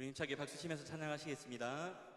우리 힘차게 박수 치면서 찬양하시겠습니다.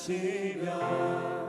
하시면